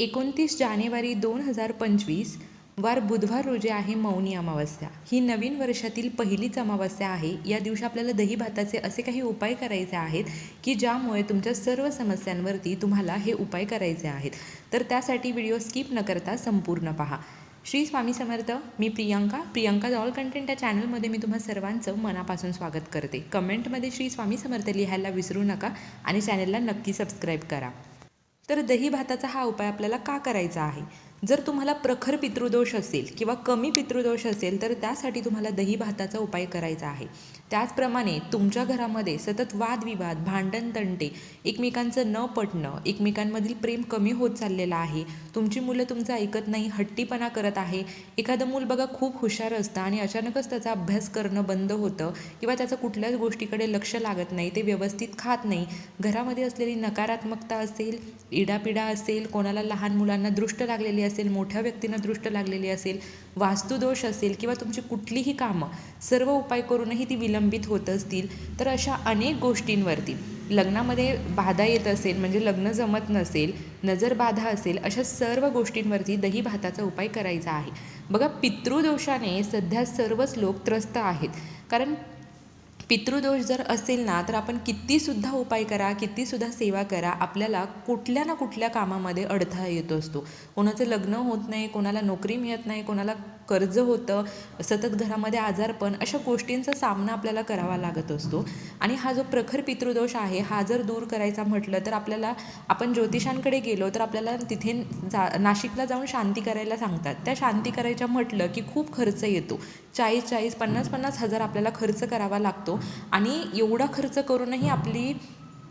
एकोणतीस जानेवारी दोन हजार पंचवीस वार बुधवार रोजी आहे मौनी अमावस्या. ही नवीन वर्षातील पहिलीच अमावस्या आहे. या दिवशी आपल्याला दही भाताचे असे काही उपाय करायचे आहेत की ज्यामुळे तुमच्या सर्व समस्यांवरती तुम्हाला हे उपाय करायचे आहेत. तर त्यासाठी व्हिडिओ स्किप न करता संपूर्ण पहा. श्री स्वामी समर्थ मी प्रियंका. प्रियंका ऑल कंटेंट या चॅनलमध्ये मी तुम्हा सर्वांचं मनापासून स्वागत करते. कमेंटमध्ये श्री स्वामी समर्थ लिहायला विसरू नका आणि चॅनलला नक्की सबस्क्राईब करा. तर दही भाताचा हा उपाय आपल्याला का करायचा आहे? जर तुम्हाला प्रखर पितृदोष असेल किंवा कमी पितृदोष असेल तर त्यासाठी तुम्हाला दही भाताचा उपाय करायचा आहे. त्याचप्रमाणे तुमच्या घरामध्ये सतत वादविवाद भांडण तंटे एकमेकांचं न पटणं एकमेकांमधील प्रेम कमी होत चाललेलं आहे तुमची मुलं तुमचं ऐकत नाही हट्टीपणा करत आहे एखादं मूल बघा खूप हुशार असतं आणि अचानकच त्याचा अभ्यास करणं बंद होतं किंवा त्याचं कुठल्याच गोष्टीकडे लक्ष लागत नाही ते व्यवस्थित खात नाही घरामध्ये असलेली नकारात्मकता असेल इडापिडा असेल कोणाला लहान मुलांना दृष्ट लागलेली असेल मोठ्या व्यक्तींना दृष्ट लागलेली असेल वास्तुदोष असेल किंवा तुमची कुठलीही कामं सर्व उपाय करूनही ती विलंबित होत असतील तर अशा अनेक गोष्टींवरती लग्नामध्ये बाधा येत असेल म्हणजे लग्न जमत नसेल नजर बाधा असेल अशा सर्व गोष्टींवरती दही भाताचा उपाय करायचा आहे. बघा पितृदोषाने सध्या सर्वच लोक त्रस्त आहेत. कारण पितृदोष जर असेल ना तर आपण कितीसुद्धा उपाय करा कितीसुद्धा सेवा करा आपल्याला कुठल्या ना कुठल्या कामामध्ये अडथळा येत असतो. कोणाचं लग्न होत नाही कोणाला नोकरी मिळत नाही कोणाला कर्ज होतं सतत घरामध्ये आजारपण अशा गोष्टींचा सामना आपल्याला करावा लागत असतो. आणि हा जो प्रखर पितृदोष आहे हा जर दूर करायचा म्हटलं तर आपल्याला आपण ज्योतिषांकडे गेलो तर आपल्याला तिथे जा नाशिकला जाऊन शांती करायला सांगतात. त्या शांती करायच्या म्हटलं की खूप खर्च येतो. चाळीस चाळीस पन्नास पन्नास हजार आपल्याला खर्च करावा लागतो. आणि एवढा खर्च करूनही आपली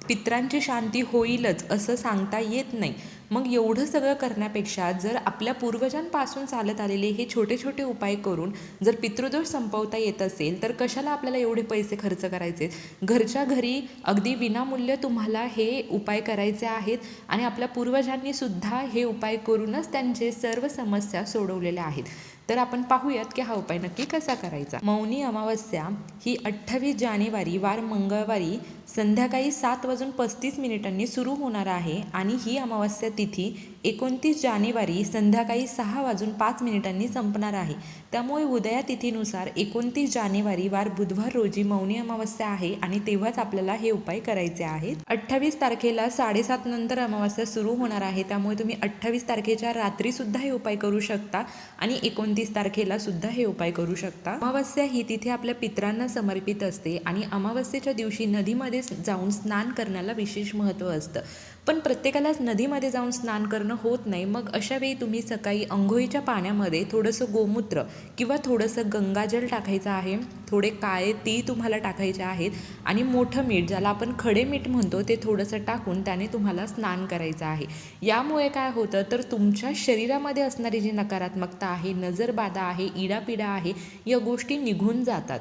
पित्रांची शांती होईलच असं सांगता येत नाही. मग एवढं सगळं करण्यापेक्षा जर आपल्या पूर्वजांपासून चालत आलेले हे छोटे छोटे उपाय करून जर पितृदोष संपवता येत असेल तर कशाला आपल्याला एवढे पैसे खर्च करायचे? घरच्या घरी अगदी विनामूल्य तुम्हाला हे उपाय करायचे आहेत आणि आपल्या पूर्वजांनी सुद्धा हे उपाय करूनच त्यांचे सर्व समस्या सोडवलेल्या आहेत. तर आपण पाहूयात की हा उपाय नक्की कसा करायचा? मौनी अमावस्या ही अठ्ठावीस जानेवारी वार मंगळवारी संध्याकाळी सात वाजून पस्तीस मिनिटांनी सुरू होणार आहे आणि ही अमावस्या तिथी एकोणतीस जानेवारी संध्याकाळी सहा वाजून पाच मिनिटांनी संपणार आहे. त्यामुळे उदया तिथीनुसार एकोणतीस जानेवारी वार बुधवार रोजी मौनी अमावस्या आहे आणि तेव्हाच आपल्याला हे उपाय करायचे आहेत. अठ्ठावीस तारखेला साडेसात नंतर अमावस्या सुरू होणार आहे. त्यामुळे तुम्ही अठ्ठावीस तारखेच्या रात्रीसुद्धा हे उपाय करू शकता आणि एकोणतीस तारखेला सुद्धा हे उपाय करू शकता. अमावस्या ही तिथे आपल्या पित्रांना समर्पित असते आणि अमावस्येच्या दिवशी नदीमध्ये जाऊन स्नान करण्याला विशेष महत्त्व असतं. पण प्रत्येकालाच नदीमध्ये जाऊन स्नान करणं होत नाही. मग अशा वेळी तुम्ही सकाळी अंघोळीच्या पाण्यामध्ये थोडंसं गोमूत्र किंवा थोडंसं गंगाजल टाकायचं आहे. थोडे काळे ती तुम्हाला टाकायचे आहेत आणि मोठं मीठ ज्याला आपण खडे मीठ म्हणतो ते थोडंसं टाकून त्याने तुम्हाला स्नान करायचं आहे. यामुळे काय होतं तर तुमच्या शरीरामध्ये असणारी जी नकारात्मकता आहे नजरबाधा आहे इडापिडा आहे या गोष्टी निघून जातात.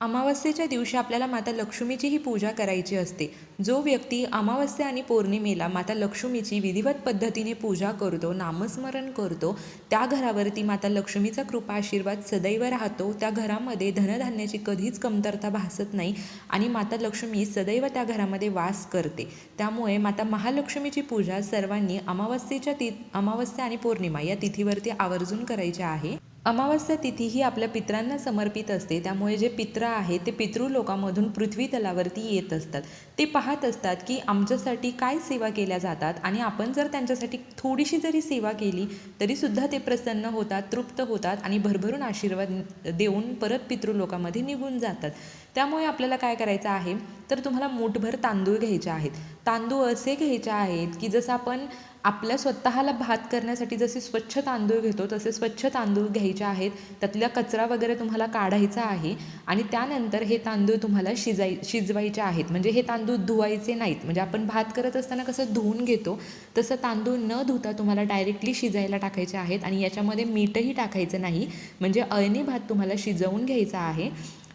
अमावस्येच्या दिवशी आपल्याला माता लक्ष्मीची ही पूजा करायची असते. जो व्यक्ती अमावस्या आणि पौर्णिमेला माता लक्ष्मीची विधिवत पद्धतीने पूजा करतो नामस्मरण करतो त्या घरावरती माता लक्ष्मीचा कृपा आशीर्वाद सदैव राहतो. त्या घरामध्ये धनधान्याची कधीच कमतरता भासत नाही आणि माता लक्ष्मी सदैव त्या घरामध्ये वास करते. त्यामुळे माता महालक्ष्मीची पूजा सर्वांनी अमावस्येच्या ति अमावस्या आणि पौर्णिमा या तिथीवरती आवर्जून करायची आहे. अमावस्या तिथी ही आपल्या पित्रांना समर्पित असते. त्यामुळे जे पित्र आहेत ते पितृलोकामधून पृथ्वी तलावरती येत असतात. ते पाहत असतात की आमच्यासाठी काय सेवा केल्या जातात आणि आपण जर त्यांच्यासाठी थोडीशी जरी सेवा केली तरीसुद्धा ते प्रसन्न होतात तृप्त होतात आणि भरभरून आशीर्वाद देऊन परत पितृलोकामध्ये निघून जातात. त्यामुळे आपल्याला काय करायचं आहे? तर तुम्हाला मूठभर तांदूळ घ्यायचे आहेत. तांदूळ असे घ्यायचे आहेत की जसं आपण आपल्या स्वतःला भात करण्यासाठी जसे स्वच्छ तांदूळ घेतो तसे स्वच्छ तांदूळ घ्यायचे आहेत. त्यातला कचरा वगैरे तुम्हाला काढायचा आहे आणि त्यानंतर हे तांदूळ तुम्हाला शिजाय शिजवायचे आहेत. म्हणजे हे तांदूळ धुवायचे नाहीत. म्हणजे आपण भात करत असताना कसं धुवून घेतो तसं तांदूळ न धुता तुम्हाला डायरेक्टली शिजायला टाकायचे आहेत आणि याच्यामध्ये मीठही टाकायचं नाही. म्हणजे अळणी भात तुम्हाला शिजवून घ्यायचा आहे.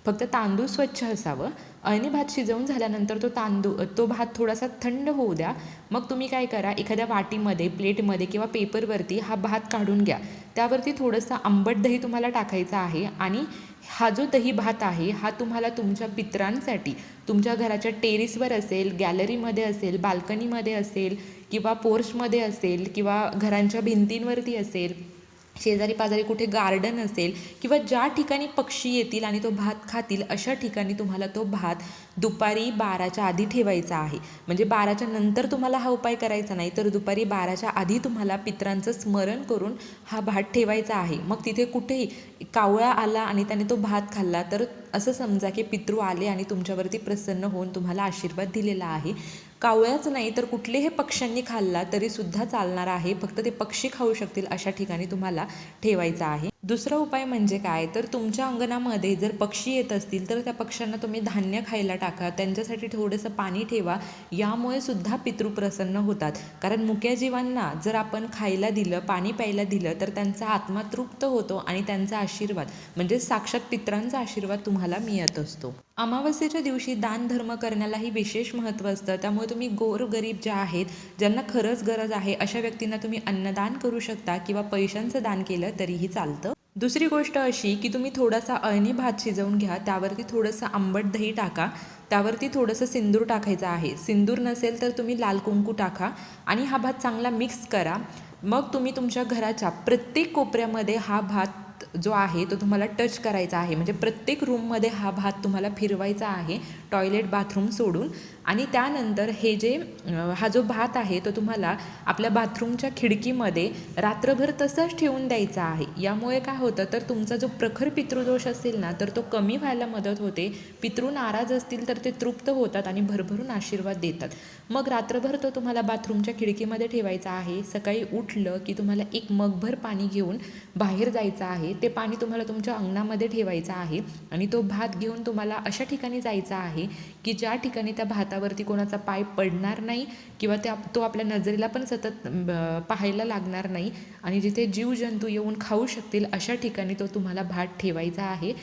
फक्त तांदूळ स्वच्छ असावं. अळणी भात शिजवून झाल्यानंतर तो तांदूळ तो भात थोडासा थंड होऊ द्या. मग तुम्ही काय करा एखाद्या वाटीमध्ये प्लेटमध्ये किंवा पेपरवरती हा भात काढून घ्या. त्यावरती थोडंसं आंबट दही तुम्हाला टाकायचं आहे आणि हा जो दही भात आहे हा तुम्हाला तुमच्या पित्रांसाठी तुमच्या घराच्या टेरिसवर असेल गॅलरीमध्ये असेल बाल्कनीमध्ये असेल किंवा पोर्चमध्ये असेल किंवा घरांच्या भिंतींवरती असेल शेजारी पाजारी कुठे गार्डन असेल किंवा ज्या ठिकाणी पक्षी येतील आणि तो भात खातील अशा ठिकाणी तुम्हाला तो भात दुपारी बाराच्या आधी ठेवायचा आहे. म्हणजे बाराच्या नंतर तुम्हाला हा उपाय करायचा नाही तर दुपारी बाराच्या आधी तुम्हाला पित्रांचं स्मरण करून हा भात ठेवायचा आहे. मग तिथे कुठेही कावळा आला आणि त्याने तो भात खाल्ला तर असं समजा की पितृ आले आणि तुमच्यावरती प्रसन्न होऊन तुम्हाला आशीर्वाद दिलेला आहे. कावळ्याच नाही तर कुठलेही पक्ष्यांनी खाल्ला तरीसुद्धा चालणार आहे. फक्त ते पक्षी खाऊ शकतील अशा ठिकाणी तुम्हाला ठेवायचं आहे. दुसरा उपाय म्हणजे काय? तर तुमच्या अंगणामध्ये जर पक्षी येत असतील तर त्या पक्ष्यांना तुम्ही धान्य खायला टाका. त्यांच्यासाठी थोडंसं पाणी ठेवा. यामुळे सुद्धा पितृ प्रसन्न होतात. कारण मुक्या जीवांना जर आपण खायला दिलं पाणी प्यायला दिलं तर त्यांचा आत्मा तृप्त होतो आणि त्यांचा आशीर्वाद म्हणजे साक्षात पित्रांचा आशीर्वाद तुम्हाला मिळत असतो. अमावस्येच्या दिवशी दान धर्म करण्यालाही विशेष महत्त्व असतं. त्यामुळे तुम्ही गोरगरीब ज्या आहेत ज्यांना खरंच गरज आहे अशा व्यक्तींना तुम्ही अन्नदान करू शकता किंवा पैशांचं दान केलं तरीही चालतं. दुसरी गोष्ट अशी की तुम्ही थोडासा अळणी भात शिजवून घ्या त्यावरती थोडंसं आंबट दही टाका त्यावरती थोडंसं सिंदूर टाकायचं आहे. सिंदूर नसेल तर तुम्ही लाल कुंकू टाका आणि हा भात चांगला मिक्स करा. मग तुम्ही तुमच्या घराच्या प्रत्येक कोपऱ्यामध्ये हा भात जो आहे तो तुम्हाला टच करायचा आहे. म्हणजे प्रत्येक रूममध्ये हा भात तुम्हाला फिरवायचा आहे. टॉयलेट बाथरूम सोडून. आणि त्यानंतर हे जे हा जो भात आहे तो तुम्हाला आपल्या बाथरूमच्या खिडकीमध्ये रात्रभर तसंच ठेवून द्यायचा आहे. यामुळे काय होतं तर तुमचा जो प्रखर पितृदोष असेल ना तर तो कमी व्हायला मदत होते. पितृ नाराज असतील तर ते तृप्त होतात आणि भरभरून आशीर्वाद देतात. मग रात्रभर तो तुम्हाला बाथरूमच्या खिडकीमध्ये ठेवायचा आहे. सकाळी उठलं की तुम्हाला एक मगभर पाणी घेऊन बाहेर जायचं आहे. ते पाणी तुम्हाला तुमच्या अंगणामध्ये ठेवायचं आहे आणि तो भात घेऊन तुम्हाला अशा ठिकाणी जायचा आहे की ज्या ठिकाणी त्या भात हातावरती कोणाचा पाय पडणार नाही किंवा त्या तो आपल्या नजरेला पण सतत पाहायला लागणार नाही आणि जिथे जीवजंतू येऊन खाऊ शकतील अशा ठिकाणी तो तुम्हाला भात ठेवायचा आहे.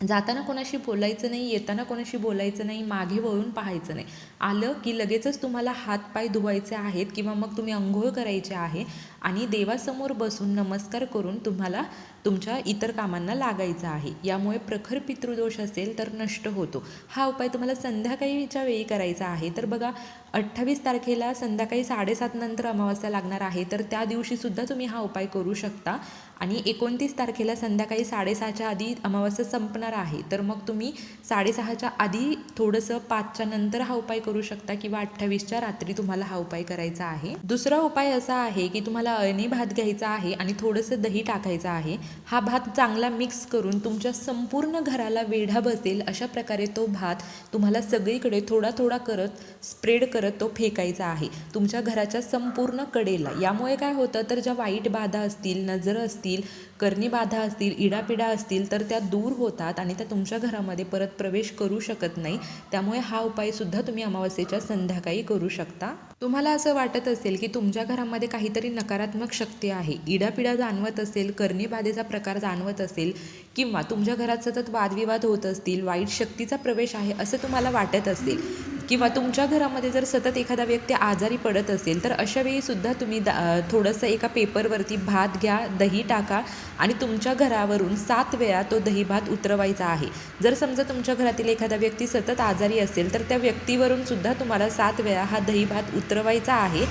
जाताना कोणाशी बोलायचं नाही येताना कोणाशी बोलायचं नाही मागे वळून पाहायचं नाही. आलं की लगेचच तुम्हाला हातपाय धुवायचे आहेत किंवा मग तुम्ही अंघोळ करायचे आहे आणि देवासमोर बसून नमस्कार करून तुम्हाला तुमच्या इतर कामांना लागायचं आहे. यामुळे प्रखर पितृदोष असेल तर नष्ट होतो. हा उपाय तुम्हाला संध्याकाळीच्या वेळी करायचा आहे. तर बघा अठ्ठावीस तारखेला संध्याकाळी साडेसात नंतर अमावस्या लागणार आहे. तर त्या दिवशीसुद्धा तुम्ही हा उपाय करू शकता. आणि एकोणतीस तारखेला संध्याकाळी साडेसहाच्या आधी अमावस्या संपणार आहे. तर मग तुम्ही साडेसहाच्या आधी थोडंसं पाचच्या नंतर हा उपाय करू शकता किंवा अठ्ठावीसच्या रात्री तुम्हाला हा उपाय करायचा आहे. दुसरा उपाय असा आहे की तुम्हाला अळणी भात घ्यायचा आहे आणि थोडंसं दही टाकायचं आहे. हा भात चांगला मिक्स करून तुमच्या संपूर्ण घराला वेढा बसेल अशा प्रकारे तो भात तुम्हाला सगळीकडे थोडा थोडा करत स्प्रेड करत तो फेकायचा आहे. तुमच्या घराच्या संपूर्ण कडेला. यामुळे काय होतं तर ज्या वाईट बाधा असतील नजर असतील करणी बाधा असतील इडापिडा असतील तर त्या दूर होतात आणि त्या तुमच्या घरामध्ये परत प्रवेश करू शकत नाही. त्यामुळे हा उपायसुद्धा तुम्ही अमावस्येच्या संध्याकाळी करू शकता. तुम्हाला असं वाटत असेल की तुमच्या घरामध्ये काहीतरी नकारात्मक शक्ती आहे. इडापिडा जाणवत असेल करणीबाधेचा प्रकार जाणवत असेल किंवा तुमच्या घरात सतत वादविवाद होत असतील वाईट शक्तीचा प्रवेश आहे असं तुम्हाला वाटत असेल किंवा तुमच्या घरामध्ये जर सतत एखादा व्यक्ती आजारी पडत असेल तर अशा वेळीसुद्धा तुम्ही दा थोडंसं एका पेपरवरती भात घ्या दही टाका आणि तुमच्या घरावरून सात वेळा तो दही भात उतरवायचा आहे. जर समजा तुमच्या घरातील एखादा व्यक्ती सतत आजारी असेल तर त्या व्यक्तीवरून सुद्धा तुम्हाला सात वेळा हा दही भात उतरवायचा आहे.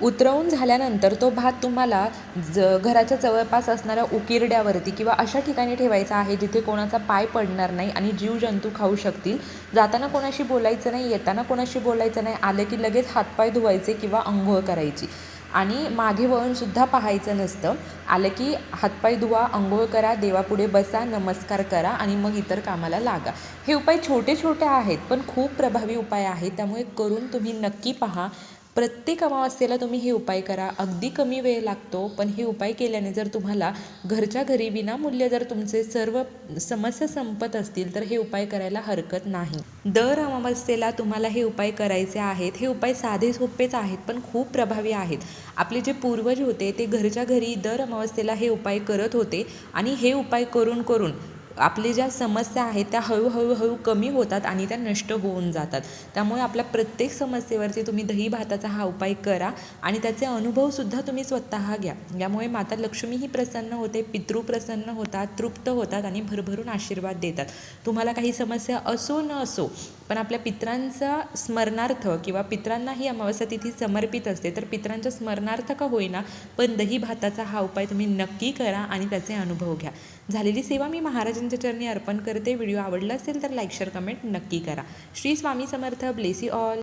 उतरवून झाल्यानंतर तो भात तुम्हाला ज घराच्या जवळपास असणाऱ्या उकिरड्यावरती किंवा अशा ठिकाणी ठेवायचा आहे जिथे कोणाचा पाय पडणार नाही आणि जीवजंतू खाऊ शकतील. जाताना कोणाशी बोलायचं नाही येताना कोणाशी बोलायचं नाही आलं की लगेच हातपाय धुवायचे किंवा अंघोळ करायची. आणि मागे वळूनसुद्धा पाहायचं नसतं. आलं की हातपाय धुवा अंघोळ करा देवापुढे बसा नमस्कार करा आणि मग इतर कामाला लागा. हे उपाय छोटे छोटे आहेत पण खूप प्रभावी उपाय आहेत. त्यामुळे करून तुम्ही नक्की पहा प्रत्येक अमावास्येला तुम्ही हे उपाय करा. अगदी कमी वेळ लागतो पण हे उपाय केल्याने जर तुम्हाला घरच्या घरी विनामूल्य जर तुमचे सर्व समस्या संपत असतील तर हे उपाय करायला हरकत नाही. दर अमावास्येला तुम्हाला हे उपाय करायचे आहेत. हे उपाय साधे सोपेच आहेत पण खूप प्रभावी आहेत. आपले जे पूर्वज होते ते घरच्या घरी दर अमावास्येला हे उपाय करत होते आणि हे उपाय करून करून आपली ज्या समस्या आहेत त्या हळूहळूहळू कमी होतात आणि त्या नष्ट होऊन जातात. त्यामुळे आपल्या प्रत्येक समस्येवरती तुम्ही दही भाताचा हा उपाय करा आणि त्याचे अनुभवसुद्धा तुम्ही स्वतः घ्या. यामुळे माता लक्ष्मीही प्रसन्न होते पितृ प्रसन्न होतात तृप्त होतात आणि भरभरून आशीर्वाद देतात. तुम्हाला काही समस्या असो न असो पण आपल्या पित्रांचा स्मरणार्थ किंवा पित्रांना ही अमावस्या तिथी समर्पित असते तर पित्रांच्या स्मरणार्थ का होईना पण दही भाताचा हा उपाय तुम्ही नक्की करा आणि त्याचे अनुभव घ्या. झालेली सेवा मी महाराजांच्या चरणी अर्पण करते. व्हिडिओ आवडला असेल तर लाईक शेअर कमेंट नक्की करा. श्री स्वामी समर्थ. Bless all.